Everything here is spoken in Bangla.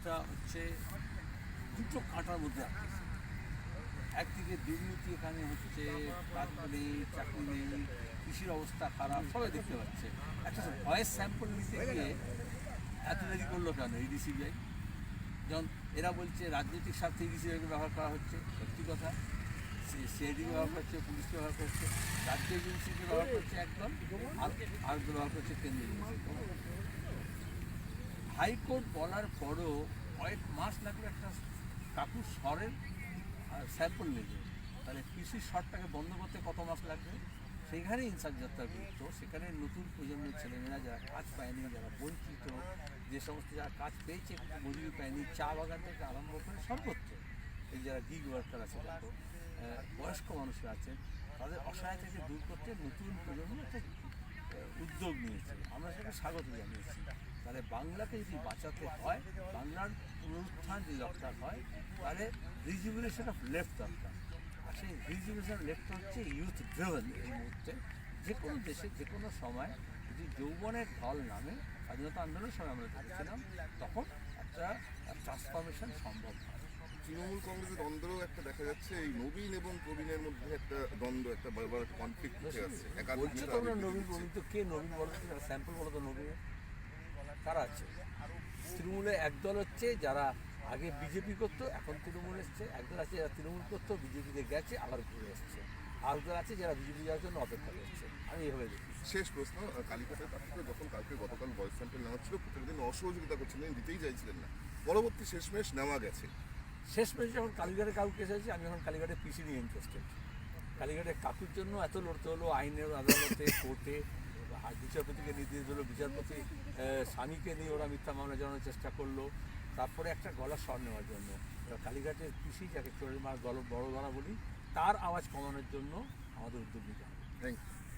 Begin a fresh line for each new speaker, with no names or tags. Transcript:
একটা হচ্ছে দুটো কাঁটার মধ্যে একদিকে দুর্নীতি, এখানে হচ্ছে কাজ নেই চাকরি নেই কৃষির অবস্থা খারাপ, সবাই দেখতে পাচ্ছে। একটা ভয়েস স্যাম্পল নিতে গিয়ে এত দেরি করল কেন এই ডিসিবিআই যেমন এরা বলছে রাজনৈতিক স্বার্থে ইডিসিবিআইকে ব্যবহার করা হচ্ছে, সত্যি কথা। সিআইডি ব্যবহার করছে, পুলিশকে ব্যবহার করছে, রাজ্য এজেন্সিকে ব্যবহার করছে একদম আর ব্যবহার করছে কেন্দ্রীয় এজেন্সি। হাইকোর্ট বলার পরও কয়েক মাস লাগল একটা কাকুর স্বরের স্যাম্পল নেবে তাহলে কৃষি শটটাকে বন্ধ করতে কত মাস লাগবে? সেখানে ইনসাফ যাত্রা গুরুত্ব। সেখানে নতুন প্রজন্মের ছেলেমেয়েরা যারা কাজ পায়নি যারা বঞ্চিত যে সমস্ত যারা কাজ পেয়েছে মজুরি পায়নি চা বাগান থেকে আরম্ভ করে সর্বত্র এই যারা গিগ ওয়ার্কার আছে আহ, বয়স্ক মানুষরা আছেন তাদের অসহায়তাকে দূর করতে নতুন প্রজন্ম একটা উদ্যোগ নিয়েছে। আমরা সেটাকে স্বাগত জানিয়েছি। তাহলে বাংলাকে যদি বাঁচাতে হয় বাংলার পুনরুত্থান যদি দরকার হয় তাহলে রিজুভিনেশন অফ লেফট দরকার। আর সেই রিজুভিনেশন লেফট হচ্ছে ইউথ ড্রিভেন এই মুহূর্তে। যে কোনো দেশে যে কোনো সময় যদি যৌবনের ঢল নামে স্বাধীনতা আন্দোলনের সময় আমরা দেখেছিলাম তখন একটা ট্রান্সফরমেশন সম্ভব হয়।
তৃণমূল কংগ্রেসের দ্বন্দ্বও একটা দেখা যাচ্ছে এই নবীন এবং প্রবীণের মধ্যে একটা দ্বন্দ্ব একটা বারবার কনফ্লিক্ট উঠে আসছে।
বলছো তোমরা নবীন। প্রবীণ তো কে নবীন বলো? স্যাম্পল বলো তো নবীন কারা আছে। তৃণমূলে একদল হচ্ছে যারা আগে বিজেপি করতো এখন তৃণমূল এসছে। একদল আছে যারা তৃণমূল করতো বিজেপিতে গেছে আবার ঘুরে এসছে। আরেকদল আছে যারা বিজেপি যাওয়ার জন্য অপেক্ষা করছে। আমি এইভাবে দেখি।
শেষ প্রশ্ন কালীঘাটের প্রার্থীরা যখন কালকে গতকাল ভয়েস স্যাম্পল নেওয়া ছিল প্রত্যেকদিন অসহযোগিতা করছিলেন দিতেই চাইছিলেন না। পরবর্তী শেষমেশ নেওয়া গেছে।
শেষ মেশ যখন কালীঘাটে কাউ কেস হয়েছে আমি এখন কালীঘাটে পিসি নিয়ে ইন্টারেস্টেড কালীঘাটে কাকুর জন্য এত লড়তে হলো আইনের আদালতে কোর্টে বিচারপতিকে নির্দেশ দিল। বিচারপতি স্বামীকে নিয়ে ওরা মিথ্যা মামলা জানানোর চেষ্টা করল। তারপরে একটা গলা স্বর নেওয়ার জন্য। কালীঘাটের কৃষি, যাকে চোরের মার গল বড় গলা বলি, তার আওয়াজ কমানোর জন্য আমাদের উদ্যোগ নিতে হবে।
Thank you